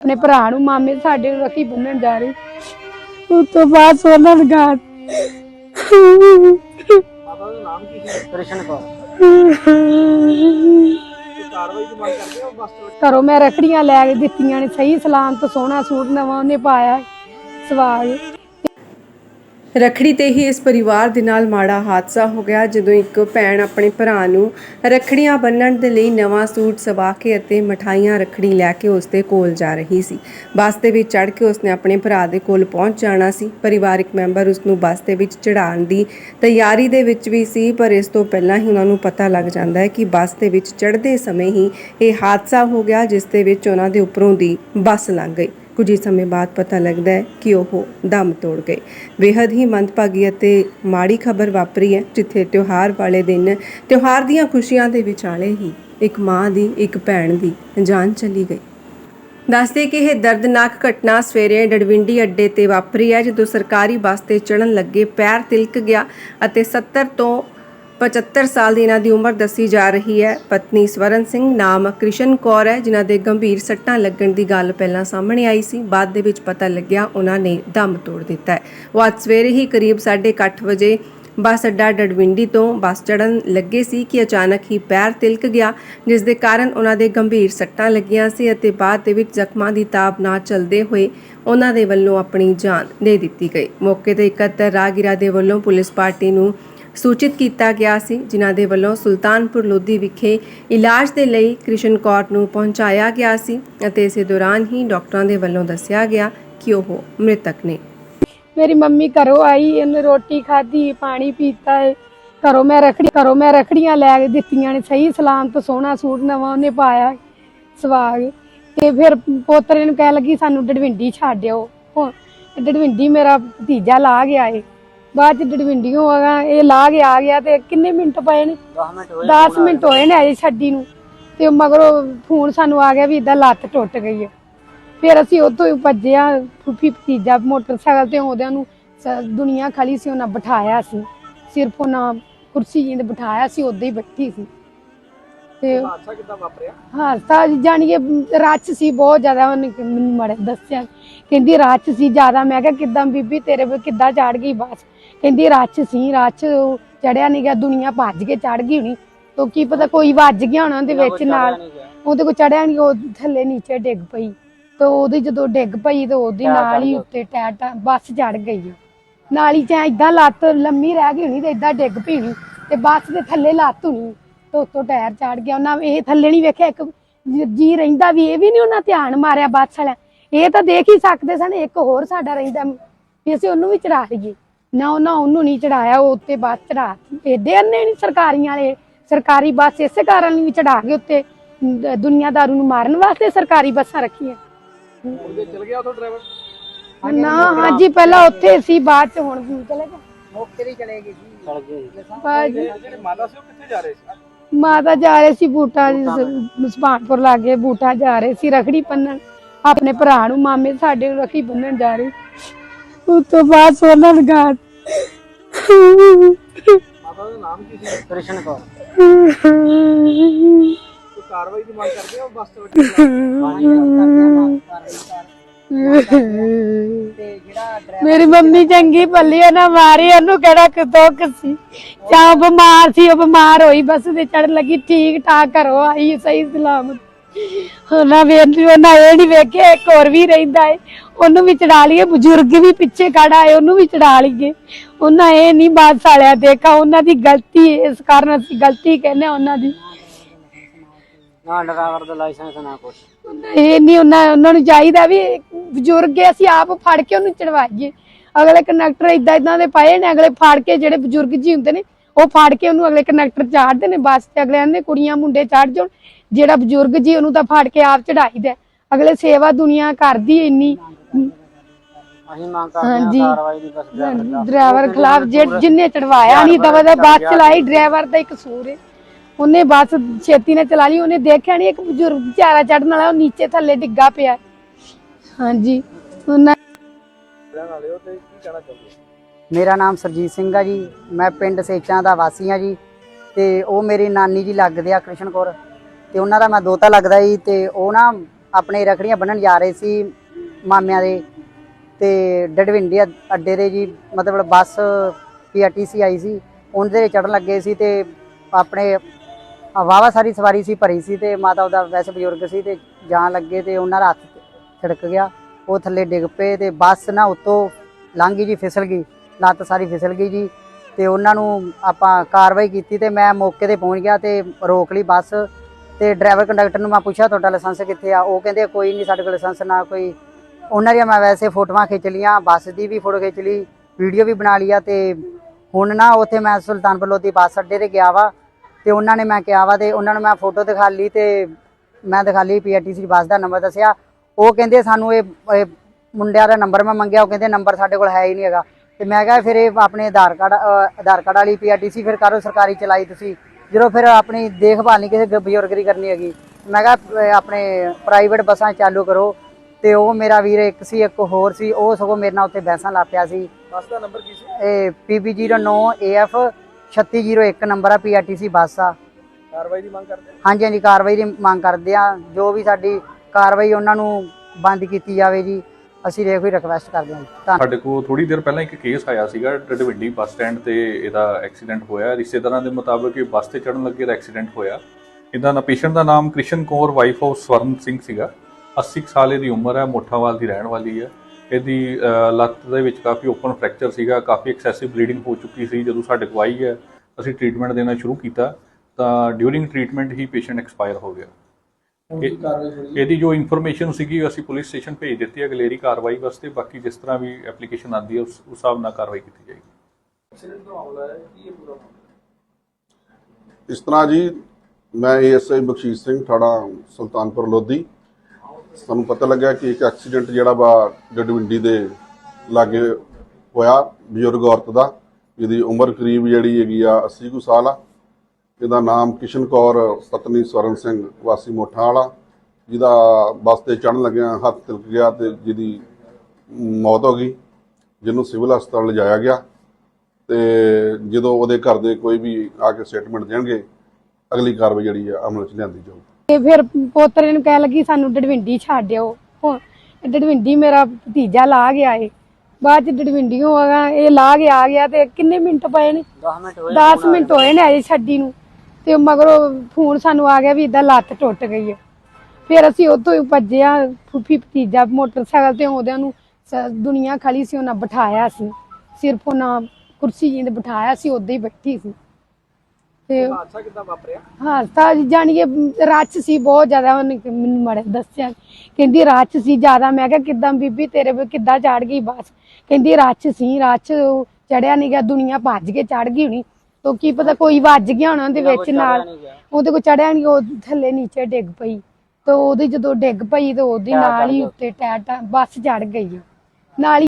ਆਪਣੇ ਭਰਾ ਨੂੰ ਮਾਮੇ ਸਾਡੇ ਨੂੰ ਰੱਖੀ ਬੰਨਣ ਜਾ ਰਹੀ। ਉਸ ਤੋਂ ਬਾਅਦ ਸੋਨਾ ਲਗਾ ਮਾਤਾ ਦਾ ਨਾਮ ਕੀ ਸੀ? ਕ੍ਰਿਸ਼ਨ ਕੌਰ। ਕੋਈ ਕਾਰਵਾਈ ਦੀ ਮੰਗ ਕਰਦੇ ਹੋ ਬਸ? ਤੋਂ ਘਰੋਂ ਮੈਂ ਰਖੜੀਆਂ ਲੈ ਕੇ ਦਿੱਤੀਆਂ ਨੇ ਸਹੀ ਸਲਾਮਤ ਸੋਹਣਾ ਸੂਟ ਨਵਾਂ ਉਹਨੇ ਪਾਇਆ। ਸਵਾਗ ਰਖੜੀ ਤੇ ਹੀ ਇਸ ਪਰਿਵਾਰ ਦੇ ਨਾਲ ਮਾੜਾ ਹਾਦਸਾ ਹੋ ਗਿਆ, ਜਦੋਂ ਇੱਕ ਭੈਣ ਆਪਣੇ ਭਰਾ ਨੂੰ ਰਖੜੀਆਂ ਬੰਨਣ ਦੇ ਲਈ ਨਵਾਂ ਸੂਟ ਸਵਾ ਕੇ ਅਤੇ ਮਠਾਈਆਂ ਰਖੜੀ ਲੈ ਕੇ ਉਸ ਦੇ ਕੋਲ ਜਾ ਰਹੀ ਸੀ। ਬੱਸ ਦੇ ਵਿੱਚ ਚੜ੍ਹ ਕੇ ਉਸਨੇ ਆਪਣੇ ਭਰਾ ਦੇ ਕੋਲ ਪਹੁੰਚ ਜਾਣਾ ਸੀ। ਪਰਿਵਾਰਿਕ ਮੈਂਬਰ ਉਸ ਨੂੰ ਬੱਸ ਦੇ ਵਿੱਚ ਚੜਾਉਣ ਦੀ ਤਿਆਰੀ ਦੇ ਵਿੱਚ ਵੀ ਸੀ, ਪਰ ਇਸ ਤੋਂ ਪਹਿਲਾਂ ਹੀ ਉਹਨਾਂ ਨੂੰ ਪਤਾ ਲੱਗ ਜਾਂਦਾ ਹੈ ਕਿ ਬੱਸ ਦੇ ਵਿੱਚ ਚੜ੍ਹਦੇ ਸਮੇਂ ਹੀ ਇਹ ਹਾਦਸਾ ਹੋ ਗਿਆ, ਜਿਸ ਦੇ ਵਿੱਚ ਉਹਨਾਂ ਦੇ ਉੱਪਰੋਂ ਦੀ ਬੱਸ ਲੰਘ ਗਈ। ਕੁਝ ਹੀ ਸਮੇਂ ਬਾਅਦ ਪਤਾ ਲੱਗਦਾ ਹੈ ਕਿ ਉਹ ਦਮ ਤੋੜ ਗਏ। ਬੇहद ਹੀ ਮੰਦਭਾਗੀ ਅਤੇ ਮਾੜੀ ਖਬਰ ਵਾਪਰੀ ਹੈ, ਜਿੱਥੇ ਤਿਉਹਾਰ ਵਾਲੇ ਦਿਨ ਤਿਉਹਾਰ ਦੀਆਂ ਖੁਸ਼ੀਆਂ ਦੇ ਵਿਚਾਲੇ ਹੀ ਇੱਕ ਮਾਂ ਦੀ, ਇੱਕ ਭੈਣ ਦੀ ਜਾਨ ਚਲੀ ਗਈ। ਦੱਸਦੇ ਕਿ ਇਹ ਦਰਦਨਾਕ ਘਟਨਾ ਸਵੇਰੇ ਡੜਵਿੰਡੀ ਅੱਡੇ ਤੇ ਵਾਪਰੀ ਹੈ, ਜਦੋਂ ਸਰਕਾਰੀ ਬੱਸ ਤੇ ਚੜਨ ਲੱਗੇ, ਪੈਰ ਤਿਲਕ ਗਿਆ ਅਤੇ 70 ਤੋਂ 75 ਸਾਲ ਦੀ ਇਹਨਾਂ ਦੀ ਉਮਰ ਦੱਸੀ ਜਾ ਰਹੀ ਹੈ। ਪਤਨੀ ਸਵਰਨ ਸਿੰਘ ਨਾਮ ਕ੍ਰਿਸ਼ਨ ਕੌਰ ਹੈ, ਜਿਨ੍ਹਾਂ ਦੇ ਗੰਭੀਰ ਸੱਟਾਂ ਲੱਗਣ ਦੀ ਗੱਲ ਪਹਿਲਾਂ ਸਾਹਮਣੇ ਆਈ ਸੀ। ਬਾਅਦ ਦੇ ਵਿੱਚ ਪਤਾ ਲੱਗਿਆ ਉਹਨਾਂ ਨੇ ਦਮ ਤੋੜ ਦਿੱਤਾ ਹੈ। ਉਹ ਅੱਜ ਸਵੇਰੇ ਹੀ ਕਰੀਬ 8:30 ਵਜੇ ਬੱਸ ਅੱਡਾ ਡਡਵਿੰਡੀ ਤੋਂ ਬੱਸ ਚੜਨ ਲੱਗੇ ਸੀ ਕਿ ਅਚਾਨਕ ਹੀ ਪੈਰ ਤਿਲਕ ਗਿਆ, ਜਿਸ ਦੇ ਕਾਰਨ ਉਹਨਾਂ ਦੇ ਗੰਭੀਰ ਸੱਟਾਂ ਲੱਗੀਆਂ ਸੀ ਅਤੇ ਬਾਅਦ ਦੇ ਵਿੱਚ ਜ਼ਖਮਾਂ ਦੀ ਤਾਬ ਨਾ ਚੱਲਦੇ ਹੋਏ ਉਹਨਾਂ ਦੇ ਵੱਲੋਂ ਆਪਣੀ ਜਾਨ ਦੇ ਦਿੱਤੀ ਗਈ। ਮੌਕੇ ਤੇ ਇਕੱਤਰ ਰਾਹਗੀਰਾਂ ਦੇ ਵੱਲੋਂ ਪੁਲਿਸ ਪਾਰਟੀ ਨੂੰ ਸੂਚਿਤ ਕੀਤਾ ਗਿਆ ਸੀ, ਜਿਨ੍ਹਾਂ ਦੇ ਵੱਲੋਂ ਸੁਲਤਾਨਪੁਰ ਲੋਧੀ ਵਿਖੇ ਇਲਾਜ ਦੇ ਲਈ ਕ੍ਰਿਸ਼ਨ ਕੌਰ ਨੂੰ ਪਹੁੰਚਾਇਆ ਗਿਆ ਸੀ ਅਤੇ ਇਸੇ ਦੌਰਾਨ ਹੀ ਡਾਕਟਰਾਂ ਦੇ ਵੱਲੋਂ ਦੱਸਿਆ ਗਿਆ ਕਿ ਉਹ ਮ੍ਰਿਤਕ ਨੇ। ਮੇਰੀ ਮੰਮੀ ਘਰੋਂ ਆਈ, ਇਹਨੇ ਰੋਟੀ ਖਾਧੀ, ਪਾਣੀ ਪੀਤਾ ਹੈ ਘਰੋਂ ਮੈਂ ਰਖੜੀ, ਘਰੋਂ ਮੈਂ ਰਖੜੀਆਂ ਲੈ ਕੇ ਦਿੱਤੀਆਂ ਨੇ, ਸਹੀ ਸਲਾਮਤ ਸੋਹਣਾ ਸੂਟ ਨਵਾਂ ਉਹਨੇ ਪਾਇਆ ਸਵਾਗ। ਤੇ ਫਿਰ ਪੋਤਰੇ ਨੂੰ ਕਹਿ ਲੱਗੀ, ਸਾਨੂੰ ਡੜਵਿੰਡੀ ਛੱਡਿਓ ਹੁਣ ਡੜਵਿੰਡੀ ਮੇਰਾ ਭਤੀਜਾ ਲਾ ਗਿਆ ਏ ਬਾਅਦ ਚ ਡੜਵਿੰਡੀੋਂ ਆਗਾ ਇਹ ਲਾ ਕੇ ਆ ਗਿਆ ਤੇ ਕਿੰਨੇ ਮਿੰਟ ਪਏ ਨੇ? 10 ਮਿੰਟ ਹੋਏ 10 ਮਿੰਟ ਹੋਏ ਨੇ ਅਜੇ ਛੱਡੀ ਨੂੰ। ਤੇ ਮਗਰੋਂ ਫੋਨ ਸਾਨੂੰ ਆ ਗਿਆ ਵੀ ਇਦਾਂ ਲੱਤ ਟੁੱਟ ਗਈ ਹੈ ਫਿਰ ਅਸੀਂ ਉੱਥੋਂ ਹੀ ਭੱਜਿਆ ਫੁੱਫੀ ਭਤੀਜਾ ਮੋਟਰਸਾਈਕਲ ਤੇ ਆਉਂਦਿਆਂ ਨੂੰ ਦੁਨੀਆ ਖੜੀ ਸੀ ਉਹਨਾਂ ਬਿਠਾਇਆ ਸੀ। ਸਿਰਫ ਉਹਨਾਂ ਕੁਰਸੀ ਜਿੰਦ ਬਿਠਾਇਆ ਸੀ ਉੱਦਾਂ ਹੀ ਬੈਠੀ ਸੀ। ਤੇ ਹਾਦਸਾ ਕਿੱਦਾਂ ਵਾਪਰਿਆ? ਜਾਣੀਏ ਰੱਛ ਸੀ ਬਹੁਤ ਜ਼ਿਆਦਾ ਉਹਨੇ ਕਿ- ਮੈਨੂੰ ਮੜੇ ਦੱਸਿਆ। ਕਹਿੰਦੀ ਰੱਛ ਸੀ ਜ਼ਿਆਦਾ। ਮੈਂ ਕਿਹਾ ਕਿੱਦਾਂ ਬੀਬੀ ਤੇਰੇ ਤੇ ਕਿੱਦਾਂ ਚੜ ਗਈ? ਬਸ ਕਹਿੰਦੀ ਰੱਛ ਸੀ ਰੱਛ ਚੜਿਆ ਨਹੀਂ ਗਿਆ ਦੁਨੀਆ ਭੱਜ ਕੇ ਚੜ ਗਈ ਹੋਣੀ। ਤੋ ਕੀ ਪਤਾ ਕੋਈ ਵੱਜ ਗਿਆ ਹੋਣਾ ਉਹਦੇ ਵਿੱਚ ਨਾਲ। ਉਹਦੇ ਕੋ ਚੜਿਆ ਨਹੀਂ ਉਹ ਥੱਲੇ ਨੀਚੇ ਡਿੱਗ ਪਈ। ਤੇ ਉਹਦੀ ਜਦੋਂ ਡਿੱਗ ਪਈ ਤੇ ਉਹਦੀ ਨਾਲ ਹੀ ਉੱਤੇ ਟੈਰ ਟਾ ਬੱਸ ਚੜ ਗਈ। ਨਾਲ ਹੀ ਚਾਹ ਇਦਾਂ ਲੱਤ ਲੰਮੀ ਰਹਿ ਗਈ ਹੋਣੀ ਤੇ ਇਦਾਂ ਡਿੱਗ ਪਈ ਹੋਣੀ ਤੇ ਬੱਸ ਦੇ ਥੱਲੇ ਲੱਤ ਹੋਣੀ ਤੇ ਉੱਤੋਂ ਟਾਇਰ ਚੜ ਗਿਆ। ਉਹਨਾਂ ਇਹ ਥੱਲੇ ਨਹੀਂ ਵੇਖਿਆ ਇੱਕ ਜੀ- ਜੀ ਰਹਿੰਦਾ ਵੀ ਇਹ ਵੀ ਨਹੀਂ ਉਹਨਾਂ ਧਿਆਨ ਮਾਰਿਆ ਬੱਸ ਵਾਲਿਆਂ। ਇਹ ਤਾਂ ਦੇਖ ਹੀ ਸਕਦੇ ਸਨ ਇੱਕ ਹੋਰ ਸਾਡਾ ਰਹਿੰਦਾ ਵੀ ਅਸੀਂ ਉਹਨੂੰ ਵੀ ਚੜਾ ਲਈਏ। ਨਾ ਉਹਨਾਂ ਉਹਨੂੰ ਨਹੀਂ ਚੜਾਇਆ ਉਹ ਉੱਤੇ ਬੱਸ ਚੜਾ ਏਡੇ ਅੰਨੇ ਨਹੀਂ ਸਰਕਾਰੀਆਂ ਵਾਲੇ ਸਰਕਾਰੀ ਬੱਸ ਇਸੇ ਕਾਰਨ ਵੀ ਚੜਾ ਕੇ ਉੱਤੇ ਦੁਨੀਆਦਾਰੂ ਨੂੰ ਮਾਰਨ ਵਾਸਤੇ ਸਰਕਾਰੀ ਬੱਸਾਂ ਰੱਖੀਆਂ। ਉਹਦੇ ਚਲ ਗਿਆ ਉਥੋਂ ਡਰਾਈਵਰ ਨਾ ਹਾਂਜੀ ਪਹਿਲਾਂ ਉੱਥੇ ਸੀ ਬਾਅਦ ਚ ਹੁਣ ਚਲੇ ਗਿਆ। ਚਲੇ ਜੀ। ਮਾਤਾ ਸੀ ਉਹ ਕਿੱਥੇ ਜਾ ਰਹੇ ਸੀ? ਮਾਤਾ ਜਾ ਰਹੇ ਸੀ ਬੂਟਾ ਜੀ ਸੁਭਾਨਪੁਰ ਲਾਗੇ ਬੂਟਾ ਜਾ ਰਹੇ ਸੀ ਰਖੜੀ ਬੰਨਣ। ਆਪਣੇ ਭਰਾ ਨੂੰ ਮਾਮੇ ਸਾਡੇ ਰਖੜੀ ਬੰਨਣ ਜਾ ਰਹੇ। ਉਸ ਤੋਂ ਬਾਅਦ ਸੋਨਾ ਲਗਾ ਮਾਤਾ ਦਾ ਨਾਮ ਕੀ ਸੀ? ਕ੍ਰਿਸ਼ਨ ਕੌਰ। ਕੋਈ ਕਾਰਵਾਈ ਦੀ ਮੰਗ ਕਰਦੇ ਹੋ ਬਸ ਤੋਂ ਮੇਰੀ ਮੰਮੀ ਚੰਗੀ ਭੱਲੀ ਆ ਨਾ ਮਾਰੀ ਉਹਨੂੰ ਕਿਹੜਾ ਦੁੱਖ ਸੀ? ਜਾਂ ਬਿਮਾਰ ਸੀ ਉਹ ਬਿਮਾਰ ਹੋਈ ਬਸ ਤੇ ਚੜ ਲੱਗੀ ਠੀਕ ਠਾਕ ਘਰੋਂ ਆਈ ਸਹੀ ਸਲਾਮਤ। ਉਹਨਾਂ ਵੇਖੀ ਉਹਨਾਂ ਇਹ ਨਹੀਂ ਵੇਖਿਆ ਇੱਕ ਹੋਰ ਵੀ ਰਹਿੰਦਾ ਏ। ਉਹਨੂੰ ਵੀ ਚੜਾ ਲਈਏ ਬਜ਼ੁਰਗ ਵੀ ਪਿੱਛੇ ਖੜਾ ਆਏ ਉਹਨੂੰ ਵੀ ਚੜਾ ਲਈਏ। ਉਹਨਾਂ ਇਹ ਨਹੀਂ ਬਾਤ ਸਾਲਿਆ ਦੇਖਾ ਉਹਨਾਂ ਦੀ ਗਲਤੀ ਇਸ ਕਾਰਨ ਅਸੀਂ ਗਲਤੀ ਕਹਿੰਦੇ ਹਾਂ ਉਹਨਾਂ ਦੀ। ਨਾ ਡਰਾਈਵਰ ਦਾ ਲਾਇਸੈਂਸ ਨਾ ਕੁਛ ਇਹ ਨਹੀਂ ਉਹਨਾਂ ਉਹਨਾਂ ਨੂੰ ਚਾਹੀਦਾ ਵੀ ਬਜ਼ੁਰਗ ਹੈ ਅਸੀਂ ਆਪ ਫੜ ਕੇ ਉਹਨੂੰ ਚੜਵਾਈਏ। ਅਗਲੇ ਕੰਡਕਟਰ ਇਦਾਂ ਇਦਾਂ ਦੇ ਪਏ ਨੇ ਅਗਲੇ ਫੜ ਕੇ ਜਿਹੜੇ ਬਜ਼ੁਰਗ ਜੀ ਹੁੰਦੇ ਨੇ ਉਹ ਫੜ ਕੇ ਉਹਨੂੰ ਅਗਲੇ ਕੰਡਕਟਰ ਚਾੜਦੇ ਨੇ ਬੱਸ ਤੇ ਅਗਲੇ ਆਂਦੇ ਕੁੜੀਆਂ ਮੁੰਡੇ ਚੜ ਜਾਣ ਜਿਹੜਾ ਬਜ਼ੁਰਗ ਜੀ ਉਹਨੂੰ ਤਾਂ ਫੜ ਕੇ ਆਪ ਚੜਾਈਦਾ। ਅਗਲੇ ਸੇਵਾ ਦੁਨੀਆ ਕਰਦੀ ਇੰਨੀ। ਅਸੀਂ ਮੰਗ ਹਾਂਜੀ। ਕਾਰਵਾਈ ਦੀ ਬਸ ਡਰਾਈਵਰ ਖਿਲਾਫ ਜਿੰਨੇ ਚੜਵਾਇਆ ਨਹੀਂ ਦਵਾ ਦਾ ਬੱਸ ਚਲਾਈ ਡਰਾਈਵਰ ਦਾ ਇੱਕ ਕਸੂਰ ਹੈ ਉਹਨੇ ਬੱਸ ਛੇਤੀ ਨਾਲ ਚਲਾ ਲਈ ਉਹਨੇ ਦੇਖਿਆ ਨਹੀਂ ਇੱਕ ਬਜ਼ੁਰਗ ਚਾਰਾ ਚੜਨ ਵਾਲਾ ਉਹ ਨੀਚੇ ਥੱਲੇ ਡਿੱਗਾ ਪਿਆ। ਹਾਂਜੀ ਉਹਨਾਂ ਵਾਲੇ ਹੋ ਤੇ ਕੀ ਕਹਿਣਾ ਚਾਹੁੰਦੇ ਮੇਰਾ ਨਾਮ ਸਰਜੀਤ ਸਿੰਘ ਆ ਜੀ। ਮੈਂ ਪਿੰਡ ਸੇਚਾਂ ਦਾ ਵਾਸੀ ਆ ਜੀ। ਤੇ ਉਹ ਮੇਰੀ ਨਾਨੀ ਜੀ ਲੱਗਦੇ ਆ ਕ੍ਰਿਸ਼ਨ ਕੌਰ ਤੇ ਉਹਨਾਂ ਦਾ ਮੈਂ ਦੋਤਾ ਲੱਗਦਾ ਜੀ ਤੇ ਉਹ ਨਾ ਆਪਣੇ ਰਖੜੀਆਂ ਬੰਨਣ ਜਾ ਰਹੇ ਸੀ ਮਾਮਿਆਂ ਦੇ। ਤੇ ਡਡਵਿੰਡੀ ਅੱਡੇ ਦੇ ਜੀ, ਮਤਲਬ ਬੱਸ ਪੀਆਰਟੀਸੀ ਆਈ ਸੀ ਉਹਦੇ ਚੜਨ ਲੱਗੇ ਸੀ ਤੇ ਆਪਣੇ ਵਾਵਾ ਸਾਰੀ ਸਵਾਰੀ ਸੀ, ਭਰੀ ਸੀ ਤੇ ਮਾਤਾ ਉਹਦਾ ਵੈਸੇ ਬਜ਼ੁਰਗ ਸੀ ਤੇ ਜਾਣ ਲੱਗੇ ਤੇ ਉਹਨਾਂ ਦਾ ਹੱਥ ਛਿੜਕ ਗਿਆ। ਉਹ ਥੱਲੇ ਡਿੱਗ ਪਏ ਤੇ ਬੱਸ ਨਾ ਉੱਤੋਂ ਲੰਘ ਗਈ ਜੀ, ਫਿਸਲ ਗਈ। ਲੱਤ ਸਾਰੀ ਫਿਸਲ ਗਈ ਜੀ ਤੇ ਉਹਨਾਂ ਨੂੰ ਆਪਾਂ ਕਾਰਵਾਈ ਕੀਤੀ ਤੇ ਮੈਂ ਮੌਕੇ ਤੇ ਪਹੁੰਚ ਗਿਆ ਤੇ ਰੋਕ ਲਈ ਬੱਸ ਤੇ ਡਰਾਈਵਰ ਕੰਡਕਟਰ ਨੂੰ ਮੈਂ ਪੁੱਛਿਆ, ਤੁਹਾਡਾ ਲਾਇਸੈਂਸ ਕਿੱਥੇ ਆ? ਉਹ ਕਹਿੰਦੇ, ਕੋਈ ਨਹੀਂ, ਸਾਡੇ ਕੋਲ ਲਾਇਸੈਂਸ ਨਾ, ਕੋਈ ਉਹਨਾਂ ਦੀਆਂ ਮੈਂ ਵੈਸੇ ਫੋਟੋਆਂ ਖਿੱਚ ਲੀਆਂ ਬੱਸ ਦੀ ਵੀ ਫੋਟੋ ਖਿੱਚ ਲਈ, ਵੀਡੀਓ ਵੀ ਬਣਾ ਲਿਆ ਤੇ ਹੁਣ ਨਾ ਉੱਥੇ ਮੈਂ ਸੁਲਤਾਨਪੁਰ ਲੋਧੀ ਬੱਸ ਅੱਡੇ ਤੇ ਗਿਆ ਵਾ ਤੇ ਉਹਨਾਂ ਨੇ ਮੈਂ ਕਿਹਾ ਵਾ ਤੇ ਉਹਨਾਂ ਨੂੰ ਮੈਂ ਫੋਟੋ ਦਿਖਾ ਲਈ ਤੇ ਮੈਂ ਦਿਖਾ ਲਈ ਪੀਆਰਟੀਸੀ ਬੱਸ ਦਾ ਨੰਬਰ ਦੱਸਿਆ। ਉਹ ਕਹਿੰਦੇ, ਸਾਨੂੰ ਇਹ ਇਹ ਮੁੰਡਿਆਂ ਦਾ ਨੰਬਰ ਮੈਂ ਮੰਗਿਆ, ਉਹ ਕਹਿੰਦੇ, ਨੰਬਰ ਸਾਡੇ ਕੋਲ ਹੈ ਹੀ ਨਹੀਂ ਹੈਗਾ। ਤੇ ਮੈਂ ਕਿਹਾ ਫਿਰ ਇਹ ਆਪਣੇ ਆਧਾਰ ਕਾਰਡ ਅ, ਆਧਾਰ ਕਾਰਡ ਵਾਲੀ ਪੀਆਰਟੀਸੀ ਫਿਰ ਕਰੋ ਸਰਕਾਰੀ ਚਲਾਈ ਤੁਸੀਂ। ਜਦੋਂ ਫਿਰ ਆਪਣੀ ਦੇਖਭਾਲ ਨਹੀਂ ਕਿਸੇ ਗ- ਬਜ਼ੁਰਗ ਦੀ ਕਰਨੀ ਹੈਗੀ ਮੈਂ ਕਿਹਾ ਅ, ਆਪਣੇ ਪ੍ਰਾਈਵੇਟ ਬੱਸਾਂ ਚਾਲੂ ਕਰੋ। ਤੇ ਉਹ ਮੇਰਾ ਵੀਰ ਇੱਕ ਸੀ ਇੱਕ ਹੋਰ ਸੀ ਉਹ ਸਗੋਂ ਮੇਰੇ ਨਾਲ ਉੱਥੇ ਬੈਸਾਂ ਲਾ ਪਿਆ ਸੀ। ਬੱਸ ਦਾ ਨੰਬਰ ਕੀ ਸੀ? ਇਹ PB09 AF 3601 ਨੰਬਰ ਆ ਪੀਆਰਟੀਸੀ ਬੱਸ ਆ। ਕਾਰਵਾਈ ਦੀ ਮੰਗ ਕਰਦੇ ਹਾਂਜੀ ਹਾਂਜੀ ਕਾਰਵਾਈ ਦੀ ਮੰਗ ਕਰਦੇ ਆ। ਜੋ ਵੀ ਸਾਡੀ ਕਾਰਵਾਈ ਉਹਨਾਂ ਨੂੰ ਬੰਦ ਕੀਤੀ ਜਾਵੇ ਜੀ। ਅਸੀਂ ਰੇਖ ਵੀ ਰਿਕਵੈਸਟ ਕਰਦੇ ਹਾਂ ਜੀ। ਸਾਡੇ ਕੋਲ ਥੋੜੀ ਦੇਰ ਪਹਿਲਾਂ ਇੱਕ ਕੇਸ ਆਇਆ ਸੀਗਾ ਡਡਵਿੰਡੀ ਬੱਸ ਸਟੈਂਡ ਤੇ ਇਹਦਾ ਐਕਸੀਡੈਂਟ ਹੋਇਆ। ਰਿਸ਼ਤੇਦਾਰਾਂ ਦੇ ਮੁਤਾਬਕ ਇਹ ਬੱਸ ਤੇ ਚੜਨ ਲੱਗੇ ਦਾ ਐਕਸੀਡੈਂਟ ਹੋਇਆ। ਇਹਦਾ ਨਾ ਪੇਸ਼ੈਂਟ ਦਾ ਨਾਮ ਕ੍ਰਿਸ਼ਨ ਕੌਰ ਵਾਈਫ ਆਫ ਸਵਰਨ ਸਿੰਘ ਸੀਗਾ। 80 ਕੁ ਸਾਲ ਦੀ ਉਮਰ ਹੈ ਮੋਠਾਵਾਲ ਦੀ ਰਹਿਣ ਵਾਲੀ ਹੈ। ਇਹਦੀ ਅਹ, ਲੱਤ ਦੇ ਵਿੱਚ ਕਾਫੀ ਓਪਨ ਫ੍ਰੈਕਚਰ ਸੀਗਾ ਕਾਫੀ ਐਕਸੈਸਿਵ ਬਲੀਡਿੰਗ ਹੋ ਚੁੱਕੀ ਸੀ। ਜਦੋਂ ਸਾਡੇ ਕੋਲ ਆਈ ਹੈ ਅਸੀਂ ਟ੍ਰੀਟਮੈਂਟ ਦੇਣਾ ਸ਼ੁਰੂ ਕੀਤਾ ਤਾਂ ਡਿਊਰਿੰਗ ਟ੍ਰੀਟਮੈਂਟ ਹੀ ਪੇਸ਼ੈਂਟ ਐਕਸਪਾਇਰ ਹੋ ਗਿਆ ਹੁਣ ਕੀ ਕਾਰਵਾਈ ਹੋਈ ਇਹਦੀ ਜੋ ਇਨਫੋਰਮੇਸ਼ਨ ਸੀਗੀ ਅਸੀਂ ਪੁਲਿਸ ਸਟੇਸ਼ਨ ਭੇਜ ਦਿੱਤੀ ਹੈ ਅਗਲੇਰੀ ਕਾਰਵਾਈ ਵਾਸਤੇ। ਬਾਕੀ ਜਿਸ ਤਰ੍ਹਾਂ ਵੀ ਐਪਲੀਕੇਸ਼ਨ ਆਉਂਦੀ ਹੈ ਉਸ ਉਸ ਹਿਸਾਬ ਨਾਲ ਕਾਰਵਾਈ ਕੀਤੀ ਜਾਏਗੀ। ਐਕਸੀਡੈਂਟ ਦਾ ਮਾਮਲਾ ਹੈ ਕੀ ਇਹ ਪੂਰਾ ਮਾਮਲਾ ਇਸ ਤਰ੍ਹਾਂ ਜੀ ਮੈਂ ਏਐਸਆਈ ਬਖਸ਼ੀਸ਼ ਸਿੰਘ ਥਾਣਾ ਸੁਲਤਾਨਪੁਰ ਲੋਧੀ। ਸਾਨੂੰ ਪਤਾ ਲੱਗਾ ਕਿ ਇੱਕ ਐਕਸੀਡੈਂਟ ਜਿਹੜਾ ਵਾ ਡਡਵਿੰਡੀ ਦੇ ਲਾਗੇ ਹੋਇਆ ਬਜ਼ੁਰਗ ਔਰਤ ਦਾ। ਜਿਹਦੀ ਉਮਰ ਕਰੀਬ ਜਿਹੜੀ ਹੈਗੀ ਆ 80 ਕੁ ਸਾਲ ਆ। ਇਹਦਾ ਨਾਮ ਕਿਸ਼ਨ ਕੌਰ ਪਤਨੀ ਸਵਰਨ ਸਿੰਘ ਵਾਸੀ ਮੋਠਾ ਵਾਲਾ ਜਿਹਦਾ ਬੱਸ ਤੇ ਚੜਨ ਲੱਗਿਆ ਹੱਥ ਤਿਲਕ ਗਿਆ ਤੇ ਜਿਹਦੀ ਮੌਤ ਹੋ ਗਈ ਜਿਹਨੂੰ ਸਿਵਲ ਹਸਪਤਾਲ ਲਿਜਾਇਆ ਗਿਆ। ਤੇ ਜਦੋਂ ਉਹਦੇ ਘਰ ਦੇ ਕੋਈ ਵੀ ਆ ਕੇ ਸਟੇਟਮੈਂਟ ਦੇਣਗੇ ਅਗਲੀ ਕਾਰਵਾਈ ਜਿਹੜੀ ਆ ਅਮਲ ਚ ਲਿਆਂਦੀ ਜਾਊਗੀ। ਤੇ ਫਿਰ ਪੋਤਰੇ ਨੂੰ ਕਹਿ ਲੱਗੀ ਸਾਨੂੰ ਡਡਵਿੰਡੀ ਛੱਡ ਦਿਓ। ਹੁਣ ਡਡਵਿੰਡੀ ਮੇਰਾ ਭਤੀਜਾ ਲਾ ਗਿਆ ਏ। ਬਾਅਦ ਚ ਡਡਵਿੰਡੀੋਂ ਆਗਾ ਇਹ ਲਾ ਕੇ ਆ ਗਿਆ ਤੇ ਕਿੰਨੇ ਮਿੰਟ ਪਏ ਨੇ? 10 ਮਿੰਟ ਹੋਏ 10 ਮਿੰਟ ਹੋਏ ਨੇ ਅਜੇ ਛੱਡੀ ਨੂੰ। ਤੇ ਮਗਰੋਂ ਫੋਨ ਸਾਨੂੰ ਆ ਗਿਆ ਵੀ ਇਦਾਂ ਲੱਤ ਟੁੱਟ ਗਈ ਹੈ ਫਿਰ ਅਸੀਂ ਉੱਥੋਂ ਹੀ ਭੱਜਿਆ ਫੁੱਫੀ ਭਤੀਜਾ ਮੋਟਰਸਾਈਕਲ ਤੇ ਆਉਂਦਿਆਂ ਨੂੰ ਦੁਨੀਆ ਖੜੀ ਸੀ ਉਹਨਾਂ ਬਿਠਾਇਆ ਸੀ। ਸਿਰਫ ਉਹਨਾਂ ਕੁਰਸੀ ਜੀ ਤੇ ਬਿਠਾਇਆ ਸੀ ਉੱਦਾਂ ਹੀ ਬੈਠੀ ਸੀ। ਤੇ ਹਾਦਸਾ ਕਿੱਦਾਂ ਵਾਪਰਿਆ? ਰੱਛ ਸੀ ਬਹੁਤ ਜ਼ਿਆਦਾ ਉਹਨੇ ਮੈਨੂੰ ਮੜੇ ਦੱਸਿਆ। ਕਹਿੰਦੀ ਰੱਛ ਸੀ ਜ਼ਿਆਦਾ। ਮੈਂ ਕਿਹਾ ਕਿਦਾਂ ਬੀਬੀ ਤੇਰੇ ਤੇ ਕਿੱਦਾਂ ਚੜ ਗਈ? ਬਸ। ਕਹਿੰਦੀ ਰੱਛ ਸੀ ਰੱਛ ਚੜਿਆ ਨਹੀਂ ਗਿਆ ਦੁਨੀਆ ਭੱਜ ਕੇ ਚੜ ਗਈ ਹੋਣੀ। ਤੋ ਕੀ ਪਤਾ ਕੋਈ ਵੱਜ ਗਿਆ ਹੋਣਾ ਉਹਦੇ ਵਿੱਚ ਨਾਲ। ਉਹਦੇ ਕੋ ਚੜਿਆ ਨਹੀਂ ਉਹ ਥੱਲੇ ਨੀਚੇ ਡਿੱਗ ਪਈ। ਤੇ ਉਹਦੇ ਜਦੋਂ ਡਿੱਗ ਪਈ ਤੇ ਉਹਦੇ ਨਾਲ ਹੀ ਉੱਤੇ ਟੈਟ ਬੱਸ ਚੜ ਗਈ। ਨਾਲ ਹੀ